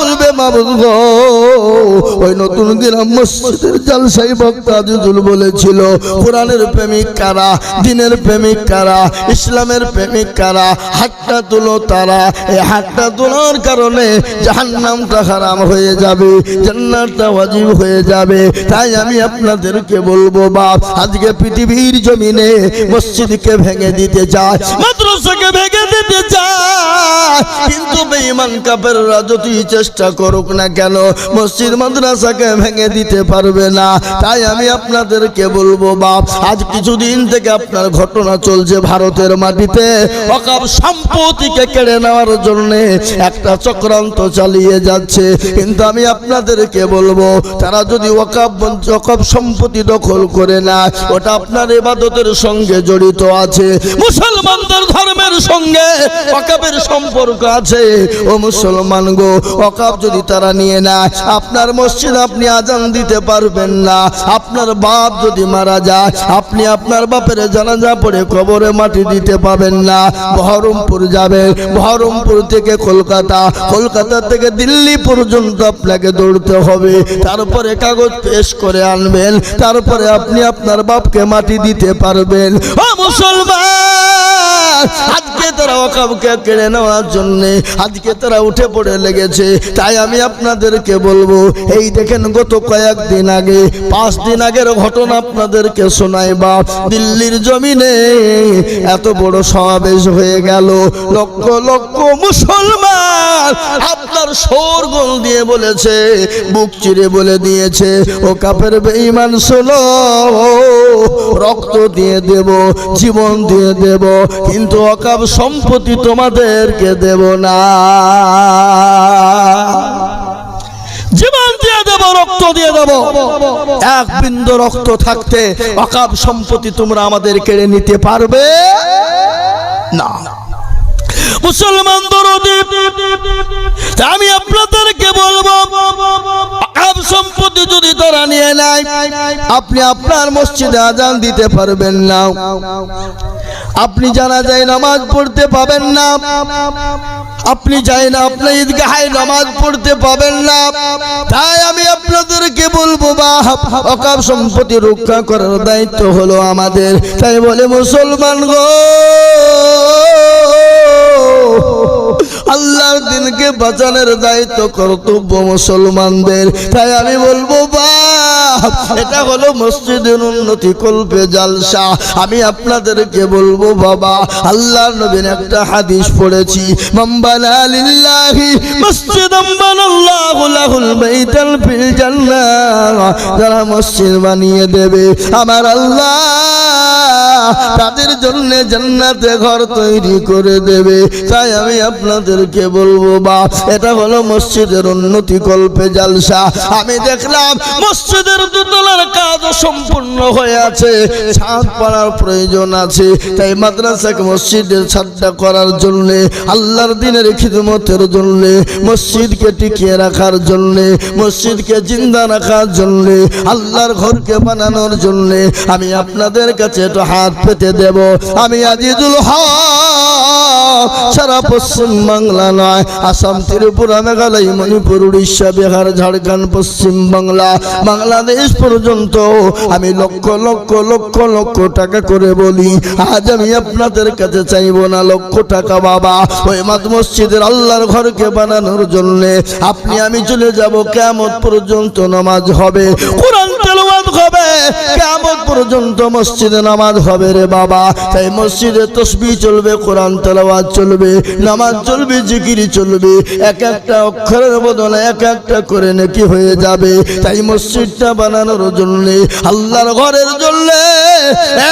বলবে ওই নতুন গ্রাম মসজিদের জালসাই বক্তা আজিজুল বলেছিল, কোরআনের প্রেমিক কারা, দিনের প্রেমিক কারা, ইসলামের প্রেমিক কারা, হাতটা তুলো তারা এই হাতটা তোলার কারণে জাহান্নামটা হারাম হয়ে যাবে, জান্নাতটা ওয়াজিব হয়ে যাবে। তাই আমি আপনাদেরকে বলব বাপ আজকে পৃথিবীর জমিনে মসজিদকে ভেঙে দিতে চায়, মাদ্রাসাকে ভেঙে দিতে চায়, কিন্তু বেঈমান কাফেররা যতই চেষ্টা করুক না কেন, মসজিদ মাদ্রাসাকে ভেঙে দিতে পারবে না। তাই আমি আপনাদেরকে বলব, বাপ, আজ কিছুদিন থেকে আপনার ঘটনা চলছে ভারতের মাটিতে। অকাপ সম্পত্তিকে কেড়ে নেওয়ার জন্য একটা চক্রান্ত চালিয়ে যাচ্ছে। কিন্তু আমি আপনাদেরকে বলব, তারা যদি ওকাপ ওকাপ সম্পত্তি দখল করে না ওটা আপনার ইবাদতের সঙ্গে জড়িত আছে। মুসলমানদের ধর্মের সঙ্গে ওকাপের সম্পর্ক আছে। ও মুসলমান গো ওকাপ যদি তারা নিয়ে নেয়, আপনার মসজিদ আপনি আজান দিতে পারবেন না। আপনার বাপ যদি মারা যায়, আপনি আপনার বাপের জানাজা পড়ে কবরে মাটি দিতে পাবেন না। বহরমপুর যাবেন, বহরমপুর থেকে কলকাতা কলকাতা থেকে দিল্লি পর্যন্ত আপনাকে দৌড়তে হবে। তারপরে কাগজ পেশ করে আনবেন, তারপরে আপনি আপনার বাপকে মাটি দিতে পারবেন। ও মুসলমান! আজকে তারা অকাবকে কেড়ে নেওয়ার জন্যে আজকে তারা উঠে পড়ে লেগেছে। তাই আমি আপনাদেরকে বলব, এই দেখেন গত কয়েকদিন আগে, পাঁচ দিন আগের ঘটনা আপনাদেরকে শোনাই বা। দিল্লির জমিনে এত বড় সমাবেশ হয়ে গেল, লক্ষ লক্ষ মুসলমান আপনার শোরগোল দিয়ে বলেছে, বুক চিরে বলে দিয়েছে, ও কাপের বেঈমান, শোনো, রক্ত দিয়ে দেব, জীবন দিয়ে দেব, কিন্তু অকাপ সম্পত্তি তোমাদেরকে দেব না। জীবন দিয়ে দেব, রক্ত দিয়ে দেব। এক বিন্দু রক্ত থাকতে অকাপ সম্পত্তি তোমরা আমাদের কেড়ে নিতে পারবে না। মুসলমান আমি আপনাদেরকে বলব সম্পত্তি যদি তারা নিয়ে নাই আপনি আপনার মসজিদে আজান দিতে পারবেন না। আপনি জানা যায় নামাজ পড়তে পাবেন না। আপনি যাই না আপনি ঈদগাহে নামাজ পড়তে পাবেন না। তাই আমি আপনাদেরকে বলব বা অকাব সম্পত্তি রক্ষা করার দায়িত্ব হলো আমাদের। তাই বলে, মুসলমান গো, আল্লাহর দিনকে বাঁচানোর দায়িত্ব কর্তব্য মুসলমানদের। তাই আমি বলব বা এটা হলো মসজিদের উন্নতি কল্পে জালসা। আমি আপনাদেরকে বলব, বাবা আল্লাহ নবীর একটা হাদিস পড়েছি যারা মসজিদ বানিয়ে দেবে, আমার আল্লাহ তাদের জন্য জান্নাতে ঘর তৈরি করে দেবে। তাই আমি আপনাদেরকে বলব, বা, এটা হলো মসজিদের উন্নতি কল্পে জালসা। আমি দেখলাম মসজিদের কাজ সম্পূর্ণ হয়ে আছে। ছাদ পাড়ার প্রয়োজন আছে। তাই মাদ্রাসাকে মসজিদের ছাদটা করার জন্য, আল্লাহর দিনের খিদমতের জন্য, মসজিদকে টিকিয়ে রাখার জন্য, মসজিদকে জিন্দা রাখার জন্য, আল্লাহর ঘরকে বানানোর জন্য আমি আপনাদের কাছে একটু হাত পেতে দেব। আমি আজিজুল হক। সারা পশ্চিম বাংলা নয়, আসাম, ত্রিপুরা, মেঘালয়, মণিপুর, উড়িষ্যা, বিহার, ঝাড়খণ্ড, পশ্চিম বাংলা। বাংলাদেশ পর্যন্ত আমি লক্ষ লক্ষ লক্ষ লক্ষ টাকা করে বলি। আজ আমি আপনাদের কাছে চাইব না লক্ষ টাকা, বাবা। ওই মাদ মসজিদের আল্লাহর ঘরকে বানানোর জন্য আপনি আমি চলে যাব কেমন পর্যন্ত নামাজ হবে। কোরআন কেমন পর্যন্ত মসজিদে নামাজ হবে রে বাবা। তাই মসজিদে তসবি চলবে, কোরআন তেলাওয়াত চলবে, নামাজ চলবে, জিকিরি চলবে। এক একটা অক্ষরের বদলে এক একটা করে নাকি হয়ে যাবে। তাই মসজিদটা বানানোর জন্যে, আল্লাহর ঘরের জন্য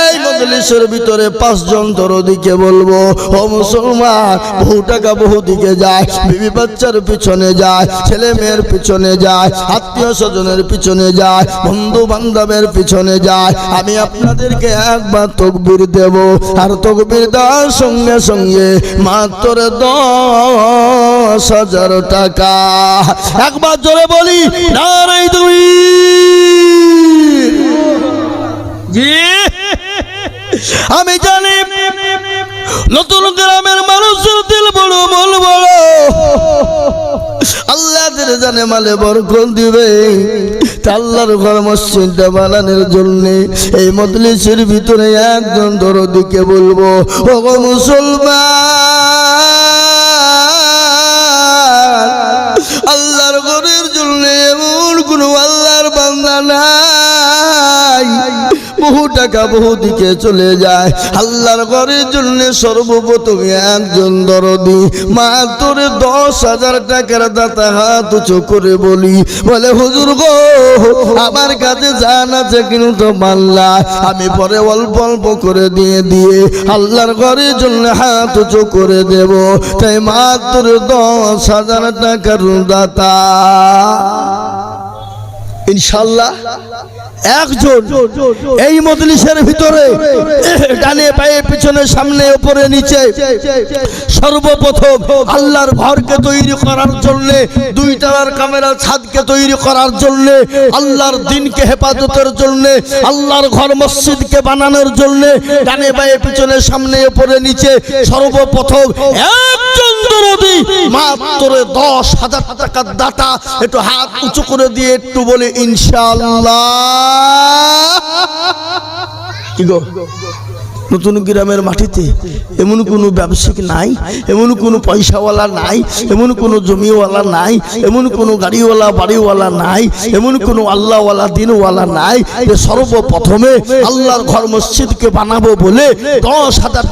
এই মজলিসের ভিতরে পাঁচজন দরদিকে বলব, ও মুসলমান, বহু টাকা বহু দিকে যায়, বিবি বাচ্চার পিছনে যায়, ছেলে মেয়ের পিছনে যায়, আত্মীয় স্বজনের পিছনে যায়, বন্ধু বান্ধবের পিছনে যায়। আমি আপনাদেরকে একবার তকবির দেব, আর তকবির দেওয়ার সঙ্গে সঙ্গে মাত্র দশ হাজার টাকা। একবার জোরে বলি নারাই দুই। আমি জানি নতুন গ্রামের মানুষের দিল বড় বল বড়। আল্লাহদের জানে মালে বরকত দিবে। আল্লাহর ঘর মসজিদটা বানানোর জন্য এই মজলিসের ভিতরে একজন দরদিকে বলব ও মুসলমান! বহু টাকা বহু দিকে চলে যায়। আল্লাহর ঘরের জন্য সর্বপ্রথম একজন দরদি। মাত্র দশ হাজার টাকার দাতা হাত উঁচু করে বলি, বলে, হুজুর গো, আমার কাছে জান আছে কিন্তু মাল্লা। আমি পরে অল্প অল্প করে দিয়ে দিয়ে আল্লাহর ঘরের জন্য হাত উঁচু করে দেব। তাই মা, তোর দশ হাজার টাকার দাতা। ইনশাল্লাহ একজন এই মজলিসের ভিতরে ডানে পায়ে পিছনে, সামনে, উপরে, নিচে সর্বপ্রথম আল্লাহর ঘরকে তৈরি করার জন্য, দুই তলার ক্যামেরা ছাদকে তৈরি করার জন্য, আল্লাহর দিনকে হেফাজতের জন্য, আল্লাহর ঘর মসজিদকে বানানোর জন্য, ডানে পায়ে পিছনে, সামনে, উপরে, নিচে সর্বপ্রথম একজন নতুন গ্রামের মাটিতে এমন কোনো ব্যবসায়িক নাই, এমন কোনো পয়সাওয়ালা নাই, এমন কোনো জমিওয়ালা নাই, এমন কোনো গাড়িওয়ালা, বাড়িওয়ালা নাই, এমন কোনো আল্লাহওয়ালা, দিনওয়ালা নাই। সর্বপ্রথমে আল্লাহর ঘর মসজিদকে বানাবো বলে দশ হাজার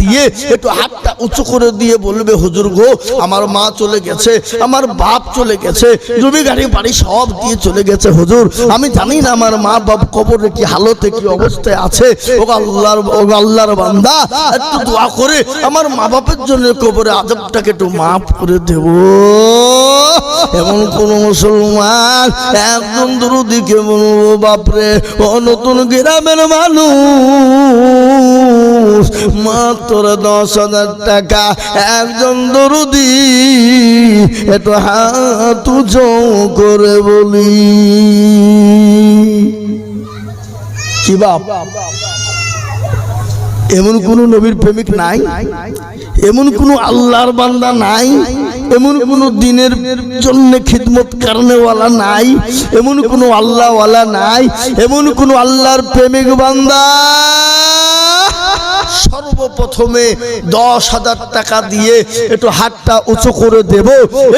দিয়ে একটু হাতটা উঁচু করে দিয়ে বলবে, হুজুর গো, আমার মা চলে গেছে, আমার বাপ চলে গেছে, জমি, গাড়ি, বাড়ি সব দিয়ে চলে গেছে, হুজুর। আমি জানি না আমার মা বাপ কবরে কি হালতে, কি অবস্থায় আছে। ও আল্লাহর ও আল্লাহর বান্দা, একটু দোয়া করে আমার মা বাপের জন্য কবরে আজবটাকে একটু মাফ করে দেব। এমন কোন মুসলমান একজন দুরুদিকে বলব, বাপরে, ও নতুন গ্রামের মানুষ। মাত্র দশ হাজার টাকা। একজন দরুদি, একটু হাত করে বলি। কি বাপ? এমন কোন নবীর প্রেমিক নাই? এমন কোন আল্লাহর বান্দা নাই? এমন কোন দিনের জন্য খিদমত কারণেওয়ালা নাই? এমন কোন আল্লাহওয়ালা নাই? এমন কোন আল্লাহর প্রেমিক বান্দা সর্বপ্রথমে দশ হাজার টাকা দিয়ে একটু হাতটা উঁচু করে দেব।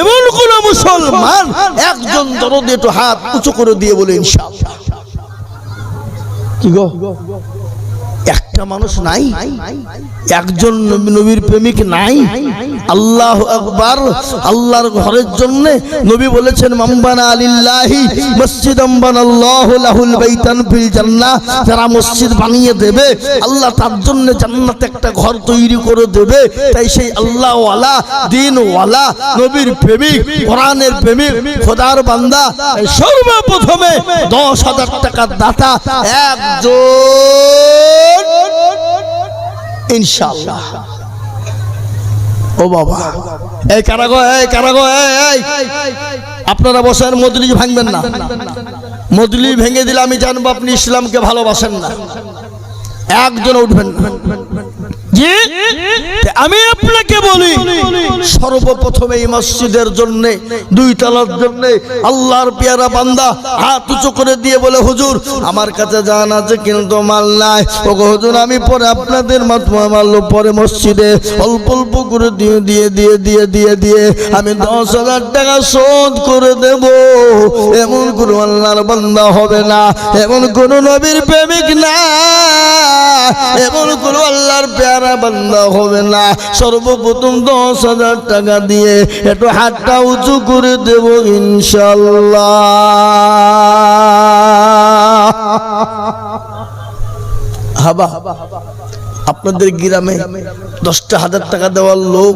এমন কোন মুসলমান একজন দরদ একটু হাত উঁচু করে দিয়ে বলে, ইনশাআল্লাহ। কি গো? একটা মানুষ নাই, একজন নবীর প্রেমিক নাই আল্লাহ আকবার, আল্লাহর ঘরের জন্য নবী বলেছেন, মাম্বানা আলিল্লাহি মসজিদ আম্বান আল্লাহ লাহুল বাইতান ফিল জান্নাহ। যারা মসজিদ বানিয়ে দেবে, আল্লাহ তার জন্য জান্নাতে একটা ঘর তৈরি করে দেবে। তাই সেই আল্লাহ ওয়ালা দিন ওয়ালা নবীর প্রেমিক, কোরআনের প্রেমিক, খোদার বান্দা সর্বপ্রথমে দশ হাজার টাকার দাতা একজন। ইনশাআল্লাহ। ও বাবা। এই কারাগো এই কারাগো এই আপনারা বসেন মদলি ভাঙবেন না। মদলি ভেঙে দিলে আমি জানব আপনি ইসলামকে ভালোবাসেন না। একজন উঠবেন না। জি? আমি আপনাকে বলি সর্বপ্রথম এই মসজিদের জন্যে, দুই তলার জন্য আল্লাহর পেয়ারা বান্দা হাত উঁচু করে দিয়ে বলে, হুজুর, আমার কাছে জান আছে, কিন্তু মাল নাই। ও হুজুর, আমি পরে আপনাদের মাতমা মারলো পরে মসজিদে অল্প অল্প করে দিয়ে দিয়ে দিয়ে দিয়ে দিয়ে দিয়ে আমি দশ হাজার টাকা শোধ করে দেব। এমন কোনো আল্লাহর বান্দা হবে না, এমন কোন নবীর প্রেমিক না, এমন কোন আল্লাহর পেয়ারা বান্দা হবে না। সর্বপ্রথম দশ হাজার টাকা দিয়ে একটু হাতটা উঁচু করে দেব ইনশাল্লাহ। হাবা, আপনাদের গ্রামে দশটা হাজার টাকা দেওয়ার লোক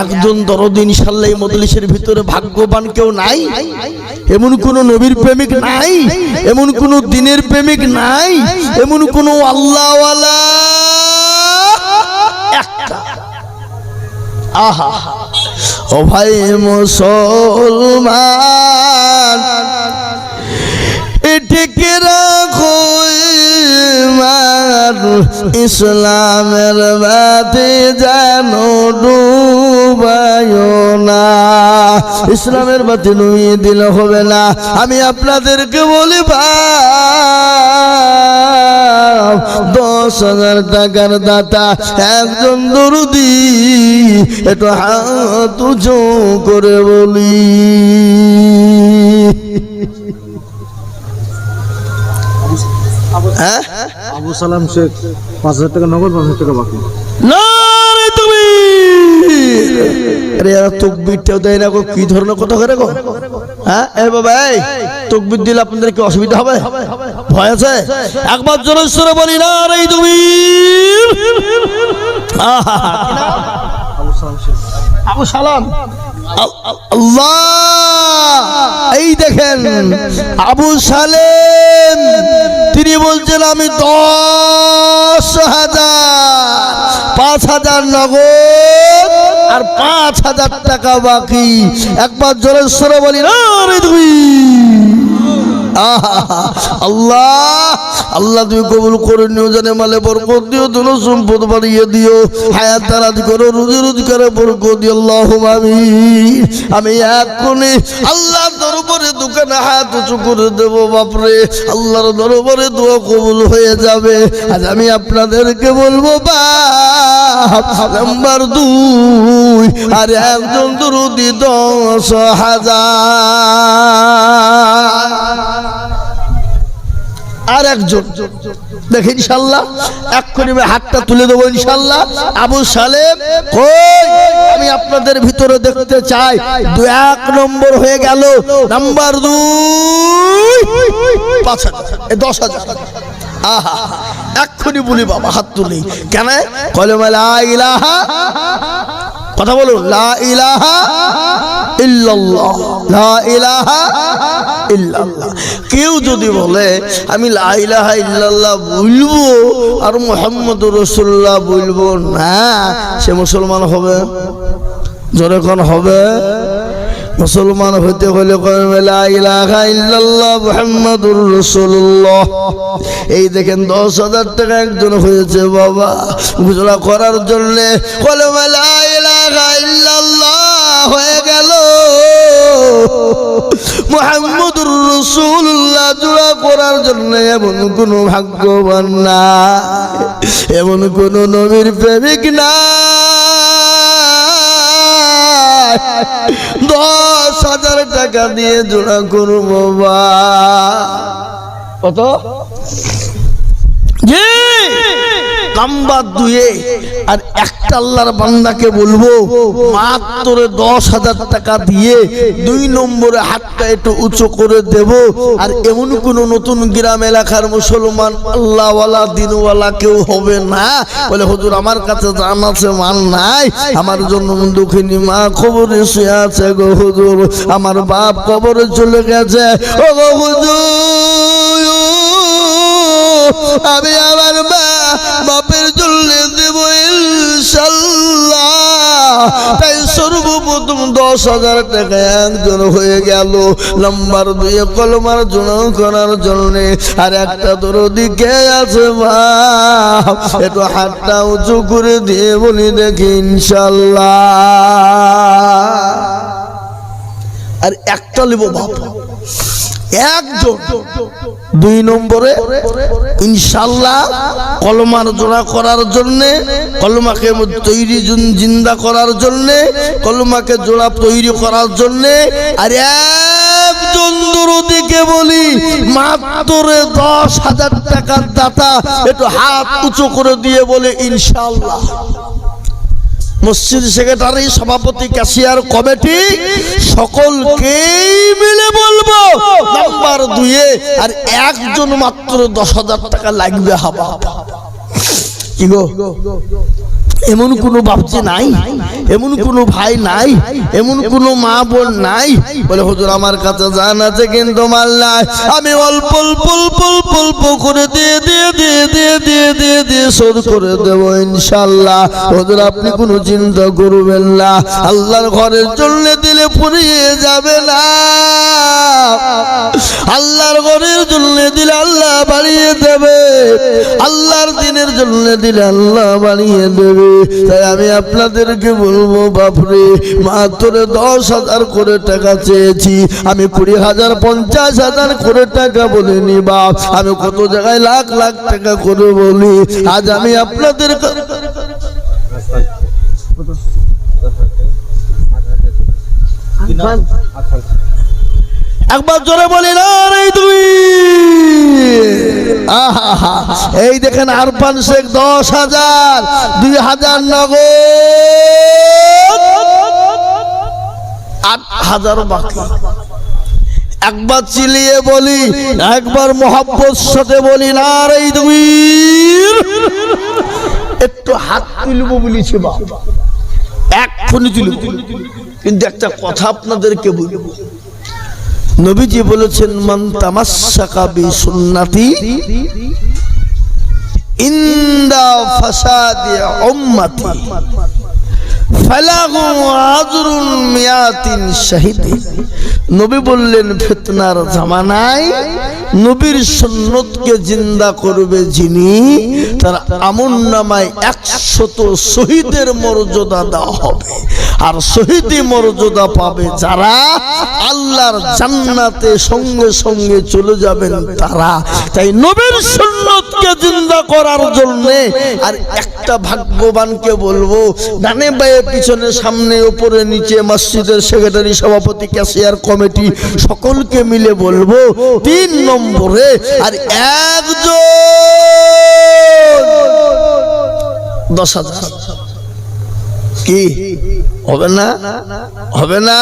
একজন দরদ ইনশাল্লাহ এই মজলিসের ভিতরে ভাগ্যবান কেউ নাই। এমন কোন নবীর প্রেমিক নাই, এমন কোন দিনের প্রেমিক নাই, এমন কোন আল্লাহওয়ালা ও ভাই মুসলমান এটিকে রাখো ইমান, ইসলামের বাতি যেন ডুবায় না। ইসলামের বাতি নুয়ে দিলে হবে না। আমি আপনাদেরকে বলি ভাই দশ হাজার টাকার দাতা একজন দরুদি একটু হাত উঁচু করে বলি। হ্যাঁ আবু সালাম শেখ পাঁচ হাজার টাকা নগদ পাঁচ হাজার টাকা বাকি। তুমি আরে এরা তকবিরটাও দেয় না গো কি ধরনের কথা করে গো? হ্যাঁ? এ বাবা এই তকবির দিলে আপনাদের কি অসুবিধা হবে? ভয় আছে? একবার বলি না রে তুমি আবু সালাম। আল্লাহ! এই দেখেন আবু সালেম তিনি বলছেন আমি দশ হাজার পাঁচ হাজার নগদ আর পাঁচ হাজার টাকা বাকি একবার জোরে সরে বলি না! আল্লাহ আল্লাহ তুমি কবুল করে নিও, জানে মালে বরকত দিও, ধন সম্পদ বাড়িয়ে দিও, হায়াত দারাজ করো, রুজি রোজগারে বরকত দিও আল্লাহ আমি আমি এক্ষুনি আল্লাহর দরবারে দোকানে হাত উঁচু করে দেব, বাপরে। আল্লাহর দরবারে দোয়া কবুল হয়ে যাবে। আজ আমি আপনাদেরকে বলব, বাপ, নাম্বার দুই। আর একজন দুরুদি দশ হাজার। আর একজন। দেখে ইনশাল্লাহ, এক্ষুনি হাতটা তুলে দেবো ইনশাল্লাহ। আবু সালেম, কই? আমি আপনাদের ভিতরে দেখতে চাই। দু এক নম্বর হয়ে গেল। নাম্বার দুই। পাঁচ হাজার। দশ হাজার। আহা, এক্ষুনি বলি বাবা, হাত তুলি। কেন? কলেমা লা ইলাহা কথা বলুন কেউ যদি বলে, আমি লা ইলাহা ইল্লাল্লাহ বলব আর মোহাম্মদ রসুল্লাহ বলব, না, সে মুসলমান হবে। জোরে কোন হবে? মুসলমান হইতে হলে এই দেখেন, দশ হাজার টাকা একজন হয়েছে, বাবা। গুজরা করার জন্য কলমে লা ইলাহা ইল্লাল্লাহ হয়ে গেল। মুহাম্মাদুর রাসূলুল্লাহ জোড়া করার জন্য এমন কোন ভাগ্যবান না এমন কোন নবীর প্রেমিক না। দশ হাজার টাকা দিয়ে জোড়া করব বা। কত? জি। নাম্বার দুয়ে, আর একটা আল্লাহর বান্দাকে বলব, মাত্র দশ হাজার টাকা দিয়ে দুই নম্বরে হাতটা একটু উঁচু করে দেব। আর এমন কোন নতুন গ্রাম এলাকার মুসলমান আল্লাহওয়ালা, দিনওয়ালা কেউ হবে না। বলে, হুজুর, আমার কাছে জান আছে, মান নাই। আমার জন্য দুঃখিনী মা খবরে শুয়ে আছে গো হুজুর। আমার বাপ কবরে চলে গেছে। ও গো হুজুর, আমি আমার মা বাপের জন্য দেব ইনশাল্লাহ। তাই সর্বপ্রথম দশ হাজার টাকা একজন হয়ে গেল নাম্বার দুয়ে কলমার জন্য করার জন্য। আর একটা তোর দিকে আছে বাপ একটু হাতটা উঁচু করে দিয়ে বলি দেখি ইনশাল্লাহ। আর একটা নেব বাপ। একজন, দুই নম্বরে ইনশাল্লাহ কলমার জোড়া করার জন্য, কলমাকে তৈরি জিন্দা করার জন্য, কলমাকে জোড়া তৈরি করার জন্য, আর বলি, মাত্র দশ হাজার টাকার দাতা, একটু হাত উঁচু করে দিয়ে বলে ইনশাল্লাহ মসজিদ সেক্রেটারি, সভাপতি, ক্যাশিয়ার কমিটি, সকলকেই মিলে বলব, নাম্বার দুয়ে আর একজন মাত্র দশ হাজার টাকা লাগবে হাবা কি গো? এমন কোনো বাপজি নাই, এমন কোনো ভাই নাই, এমন কোনো মা বোন নাই। বলে, হুজুর, আমার কাছে জান আছে কিন্তু মাল নাই। আমি অল্প অল্প অল্প অল্প করে দিয়ে দিয়ে দিয়ে দিয়ে দিয়ে দিয়ে শোধ করে দেব ইনশাল্লাহ হুজুর আপনি কোনো চিন্তা করবেন না। আল্লাহর ঘরের জন্য দিলে পুড়িয়ে যাবে না। আল্লাহর ঘরের জন্য দিলে আল্লাহ বাড়িয়ে দেবে। আল্লাহর দিনের জন্য দিলে আল্লাহ বাড়িয়ে দেবে। তাই আমি আপনাদেরকে বলব, বাপরে, মাত্র দশ হাজার করে টাকা চেয়েছি। আমি কুড়ি হাজার, পঞ্চাশ হাজার করে টাকা বলিনি, বাপ। আমি কত জায়গায় লাখ লাখ টাকা করে বলি। আজ আমি আপনাদের একবার জোরে বলি না আহা এই দেখেন আরফান শেখ, দশ হাজার, দুই হাজার নগদ। আট হাজার বাকি। একবার চিলিয়ে বলি, একবার মোহাব্বত সাথে বলি না রে তুমি একটু হাত তুলবো বলেছি বা এক্ষুনি তুলব। কিন্তু একটা কথা আপনাদেরকে বলব নবীজি বলেছেন, মান তামাশাকা বি সুন্নতি ইন্দা ফাসাদি উম্মতি। নবী বললেন, ফিতনার জামানায় নবীর সুন্নতকে জিন্দা করবে যিনি, তার আমন নামায় একশত শহীদের মর্যাদা দেওয়া হবে। আর মর্যাদা পাবে যারা আল্লাহর জান্নাতে সঙ্গে সঙ্গে চলে যাবেন তারা। তাই নবীর সুন্নতকে জিন্দা করার জন্য আর একটা ভাগ্যবানকে বলব ডানে পিছনে, সামনে, উপরে, নিচে, মসজিদের সেক্রেটারি, সভাপতি, ক্যাশিয়ার কমিটি, সকলকে মিলে বলব, তিন নম্বরে আর একজন। দশ হাজার। কি? হবে না? হবে না?